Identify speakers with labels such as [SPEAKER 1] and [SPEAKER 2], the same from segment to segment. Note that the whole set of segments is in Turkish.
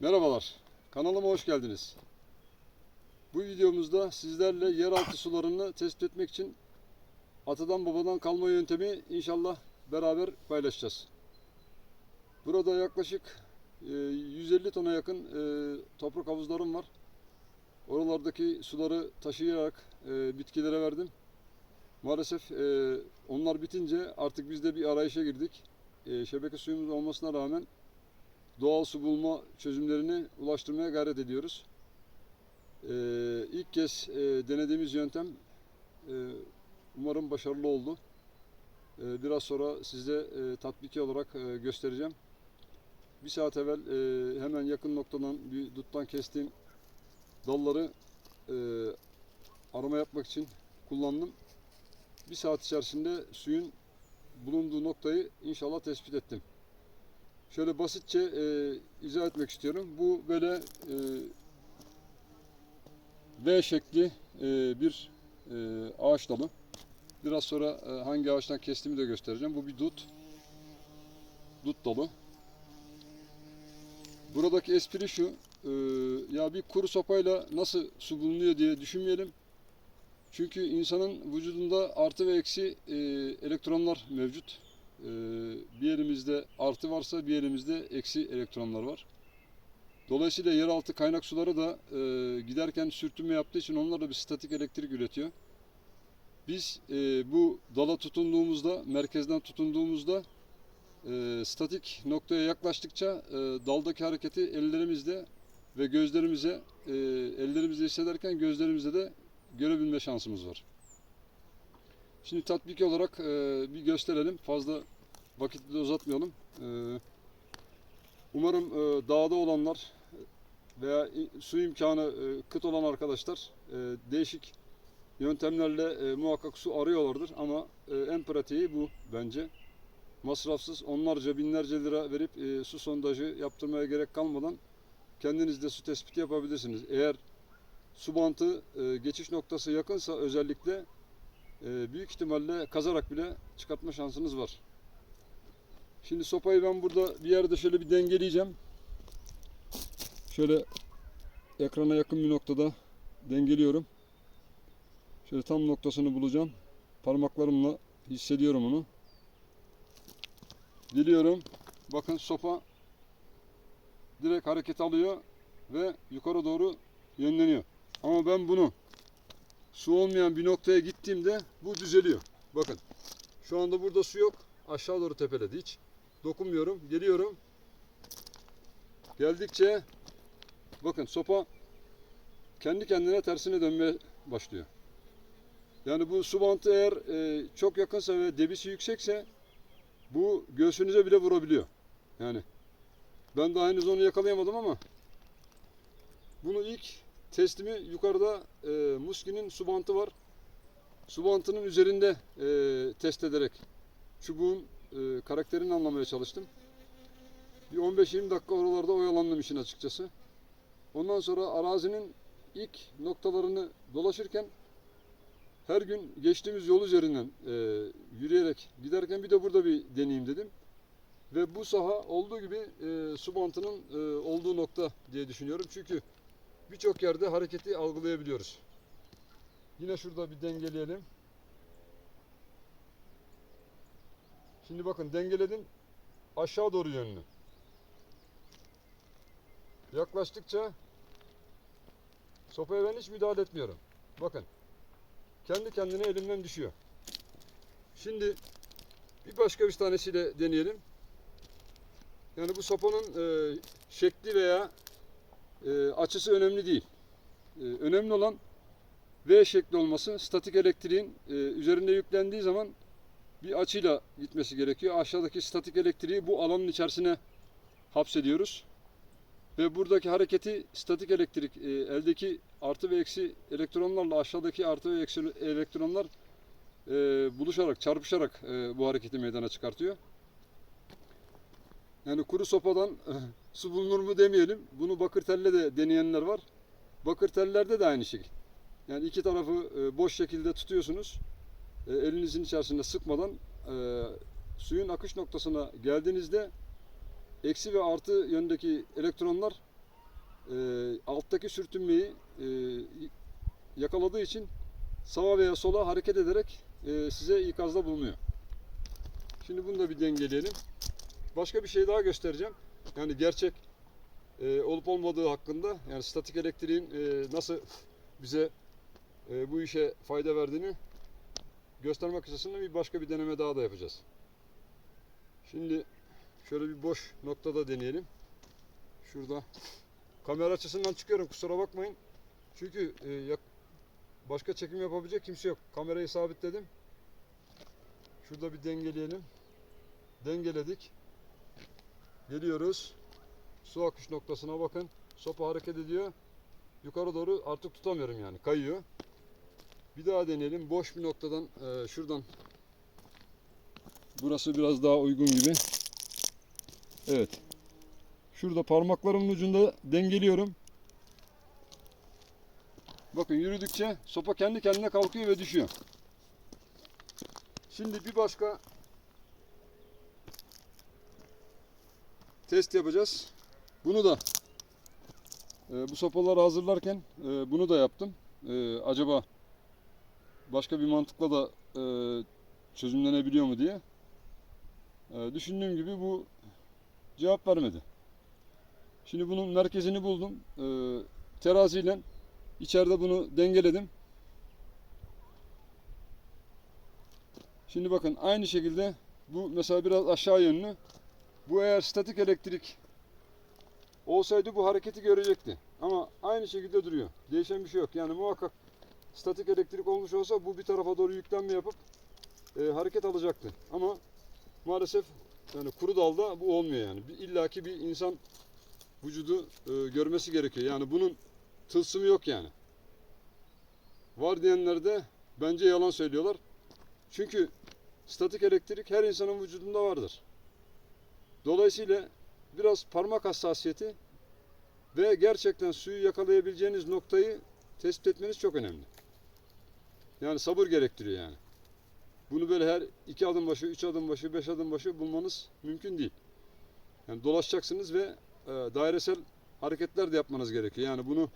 [SPEAKER 1] Merhabalar, kanalıma hoş geldiniz. Bu videomuzda sizlerle yeraltı sularını tespit etmek için atadan babadan kalma yöntemi inşallah beraber paylaşacağız. Burada yaklaşık e, 150 tona yakın e, toprak havuzlarım var. Oralardaki suları taşıyarak e, bitkilere verdim. Maalesef e, onlar bitince artık biz de bir arayışa girdik. E, şebeke suyumuz olmasına rağmen doğal su bulma çözümlerini ulaştırmaya gayret ediyoruz. Ee, ilk kez e, denediğimiz yöntem e, umarım başarılı oldu. Ee, biraz sonra size e, tatbiki olarak e, göstereceğim. Bir saat evvel e, hemen yakın noktadan bir duttan kestiğim dalları e, arama yapmak için kullandım. Bir saat içerisinde suyun bulunduğu noktayı inşallah tespit ettim. Şöyle basitçe e, izah etmek istiyorum. Bu böyle e, V şekli e, bir e, ağaç dalı. Biraz sonra e, hangi ağaçtan kestiğimi de göstereceğim. Bu bir dut. Dut dalı. Buradaki espri şu. e, ya bir kuru sopayla nasıl su bulunuyor diye düşünmeyelim. Çünkü insanın vücudunda artı ve eksi e, elektronlar mevcut. Ee, bir elimizde artı varsa bir elimizde eksi elektronlar var. Dolayısıyla yeraltı kaynak suları da e, giderken sürtünme yaptığı için onlar da bir statik elektrik üretiyor. Biz e, bu dala tutunduğumuzda, merkezden tutunduğumuzda e, statik noktaya yaklaştıkça e, daldaki hareketi ellerimizde ve gözlerimize, e, ellerimizde hissederken gözlerimizde de görebilme şansımız var. Şimdi tatbiki olarak e, bir gösterelim. Fazla vakit de uzatmayalım. E, umarım e, dağda olanlar veya su imkanı e, kıt olan arkadaşlar e, değişik yöntemlerle e, muhakkak su arıyorlardır ama e, en pratiği bu bence. Masrafsız onlarca binlerce lira verip e, su sondajı yaptırmaya gerek kalmadan kendiniz de su tespiti yapabilirsiniz. Eğer su bantı e, geçiş noktası yakınsa özellikle e, büyük ihtimalle kazarak bile çıkartma şansınız var. Şimdi sopayı ben burada bir yerde şöyle bir dengeleyeceğim. Şöyle ekrana yakın bir noktada dengeliyorum. Şöyle tam noktasını bulacağım. Parmaklarımla hissediyorum onu. Diliyorum. Bakın sopa direkt hareket alıyor ve yukarı doğru yönleniyor. Ama ben bunu su olmayan bir noktaya gittiğimde bu düzeliyor. Bakın. Şu anda burada su yok. Aşağı doğru tepeledi hiç. Dokunmuyorum. Geliyorum. Geldikçe bakın sopa kendi kendine tersine dönmeye başlıyor. Yani bu su bantı eğer e, çok yakınsa ve debisi yüksekse bu göğsünüze bile vurabiliyor. Yani ben daha henüz onu yakalayamadım ama bunu ilk Teslimi yukarıda e, Muski'nin su bantı var. Su bantının üzerinde e, test ederek çubuğun e, karakterini anlamaya çalıştım. Bir 15-20 dakika oralarda oyalandım işin açıkçası. Ondan sonra arazinin ilk noktalarını dolaşırken her gün geçtiğimiz yol üzerinden e, yürüyerek giderken bir de burada bir deneyeyim dedim. Ve bu saha olduğu gibi e, su e, olduğu nokta diye düşünüyorum. Çünkü birçok yerde hareketi algılayabiliyoruz. Yine şurada bir dengeleyelim. Şimdi bakın dengeledim. Aşağı doğru yönlü. Yaklaştıkça sopaya ben hiç müdahale etmiyorum. Bakın. Kendi kendine elimden düşüyor. Şimdi bir başka bir tanesiyle deneyelim. Yani bu sopanın e, şekli veya e, açısı önemli değil. E, önemli olan V şekli olması. Statik elektriğin e, üzerinde yüklendiği zaman bir açıyla gitmesi gerekiyor. Aşağıdaki statik elektriği bu alanın içerisine hapsediyoruz. Ve buradaki hareketi statik elektrik e, eldeki artı ve eksi elektronlarla aşağıdaki artı ve eksi elektronlar e, buluşarak, çarpışarak e, bu hareketi meydana çıkartıyor. Yani kuru sopadan su bulunur mu demeyelim. Bunu bakır telle de deneyenler var. Bakır tellerde de aynı şey. Yani iki tarafı e, boş şekilde tutuyorsunuz. E, elinizin içerisinde sıkmadan e, suyun akış noktasına geldiğinizde eksi ve artı yöndeki elektronlar alttaki sürtünmeyi yakaladığı için sağa veya sola hareket ederek size ikazda bulunuyor. Şimdi bunu da bir dengeleyelim. Başka bir şey daha göstereceğim. Yani gerçek e, olup olmadığı hakkında yani statik elektriğin e, nasıl bize e, bu işe fayda verdiğini göstermek açısından bir başka bir deneme daha da yapacağız. Şimdi şöyle bir boş noktada deneyelim. Şurada kamera açısından çıkıyorum kusura bakmayın. Çünkü e, yak- başka çekim yapabilecek kimse yok. Kamerayı sabitledim. Şurada bir dengeleyelim. Dengeledik. Geliyoruz. Su akış noktasına bakın. Sopa hareket ediyor. Yukarı doğru artık tutamıyorum yani. Kayıyor. Bir daha deneyelim. Boş bir noktadan e, şuradan. Burası biraz daha uygun gibi. Evet. Şurada parmaklarımın ucunda dengeliyorum. Bakın yürüdükçe sopa kendi kendine kalkıyor ve düşüyor. Şimdi bir başka test yapacağız. Bunu da e, bu sopaları hazırlarken e, bunu da yaptım. E, acaba başka bir mantıkla da e, çözümlenebiliyor mu diye. E, düşündüğüm gibi bu cevap vermedi. Şimdi bunun merkezini buldum. E, teraziyle içeride bunu dengeledim. Şimdi bakın aynı şekilde bu mesela biraz aşağı yönlü. Bu eğer statik elektrik olsaydı bu hareketi görecekti. Ama aynı şekilde duruyor. Değişen bir şey yok. Yani muhakkak statik elektrik olmuş olsa bu bir tarafa doğru yüklenme yapıp e, hareket alacaktı. Ama maalesef yani kuru dalda bu olmuyor yani. Bir, illaki bir insan vücudu e, görmesi gerekiyor. Yani bunun tılsımı yok yani. Var diyenler de bence yalan söylüyorlar. Çünkü statik elektrik her insanın vücudunda vardır. Dolayısıyla biraz parmak hassasiyeti ve gerçekten suyu yakalayabileceğiniz noktayı tespit etmeniz çok önemli. Yani sabır gerektiriyor yani. Bunu böyle her iki adım başı, üç adım başı, beş adım başı bulmanız mümkün değil. Yani dolaşacaksınız ve e, dairesel hareketler de yapmanız gerekiyor. Yani bunu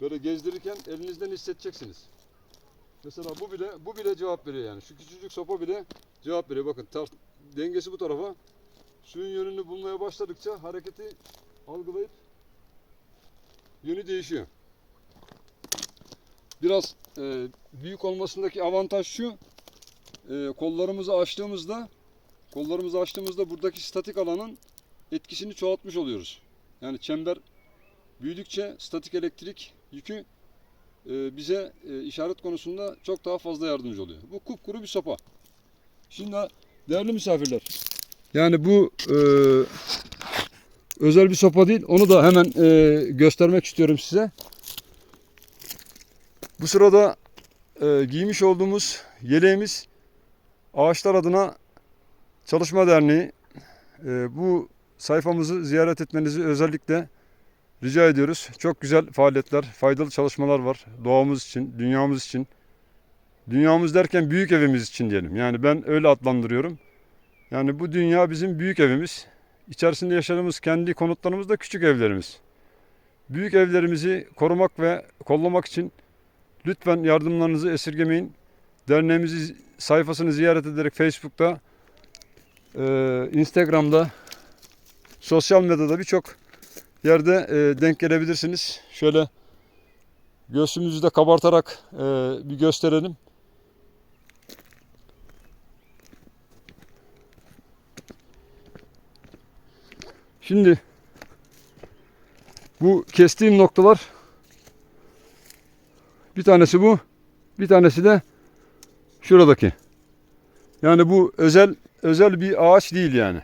[SPEAKER 1] böyle gezdirirken elinizden hissedeceksiniz. Mesela bu bile bu bile cevap veriyor yani. Şu küçücük sopa bile cevap veriyor. Bakın dengesi bu tarafa. Suyun yönünü bulmaya başladıkça hareketi algılayıp yönü değişiyor. Biraz e, büyük olmasındaki avantaj şu. E, kollarımızı açtığımızda kollarımızı açtığımızda buradaki statik alanın etkisini çoğaltmış oluyoruz. Yani çember büyüdükçe statik elektrik yükü e, bize e, işaret konusunda çok daha fazla yardımcı oluyor. Bu kupkuru bir sopa. Şimdi değerli misafirler, yani bu e, özel bir sopa değil. Onu da hemen e, göstermek istiyorum size. Bu sırada e, giymiş olduğumuz yeleğimiz Ağaçlar Adına Çalışma Derneği. E, bu sayfamızı ziyaret etmenizi özellikle rica ediyoruz. Çok güzel faaliyetler, faydalı çalışmalar var. Doğamız için, dünyamız için. Dünyamız derken büyük evimiz için diyelim. Yani ben öyle adlandırıyorum. Yani bu dünya bizim büyük evimiz. İçerisinde yaşadığımız kendi konutlarımız da küçük evlerimiz. Büyük evlerimizi korumak ve kollamak için lütfen yardımlarınızı esirgemeyin. Derneğimizi sayfasını ziyaret ederek Facebook'ta, eee, Instagram'da, sosyal medyada birçok yerde eee, denk gelebilirsiniz. Şöyle göğsümüzü de kabartarak eee, bir gösterelim. Şimdi bu kestiğim noktalar bir tanesi bu, bir tanesi de şuradaki. Yani bu özel özel bir ağaç değil yani.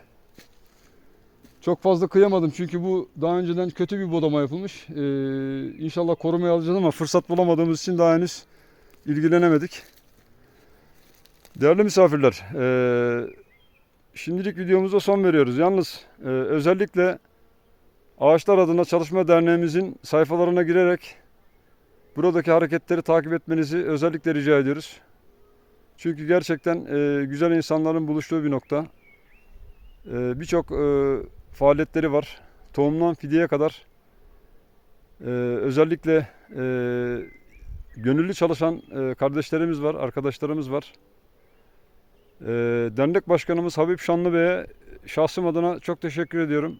[SPEAKER 1] Çok fazla kıyamadım çünkü bu daha önceden kötü bir bodama yapılmış. Ee, inşallah korumaya alacağız ama fırsat bulamadığımız için daha henüz ilgilenemedik. Değerli misafirler, ee, şimdilik videomuza son veriyoruz. Yalnız e, özellikle Ağaçlar Adına Çalışma Derneğimizin sayfalarına girerek buradaki hareketleri takip etmenizi özellikle rica ediyoruz. Çünkü gerçekten e, güzel insanların buluştuğu bir nokta. E, Birçok e, faaliyetleri var. Tohumdan fideye kadar Ee, özellikle e, gönüllü çalışan e, kardeşlerimiz var, arkadaşlarımız var. Ee, dernek başkanımız Habib Şanlı Bey'e şahsım adına çok teşekkür ediyorum.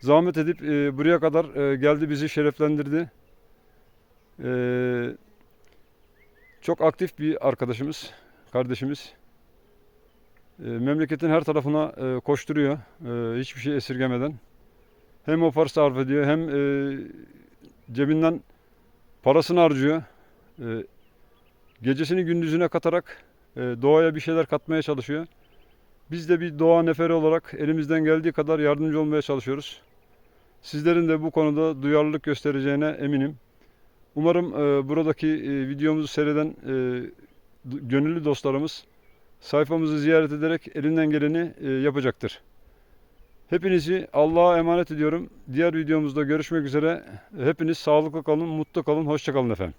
[SPEAKER 1] Zahmet edip e, buraya kadar e, geldi bizi şereflendirdi. Ee, çok aktif bir arkadaşımız, kardeşimiz. Ee, memleketin her tarafına e, koşturuyor, e, hiçbir şey esirgemeden. Hem o parası sarf ediyor, hem e, cebinden parasını harcıyor. E, gecesini gündüzüne katarak e, doğaya bir şeyler katmaya çalışıyor. Biz de bir doğa neferi olarak elimizden geldiği kadar yardımcı olmaya çalışıyoruz. Sizlerin de bu konuda duyarlılık göstereceğine eminim. Umarım e, buradaki e, videomuzu seyreden e, gönüllü dostlarımız sayfamızı ziyaret ederek elinden geleni e, yapacaktır. Hepinizi Allah'a emanet ediyorum. Diğer videomuzda görüşmek üzere. Hepiniz sağlıklı kalın, mutlu kalın, hoşça kalın efendim.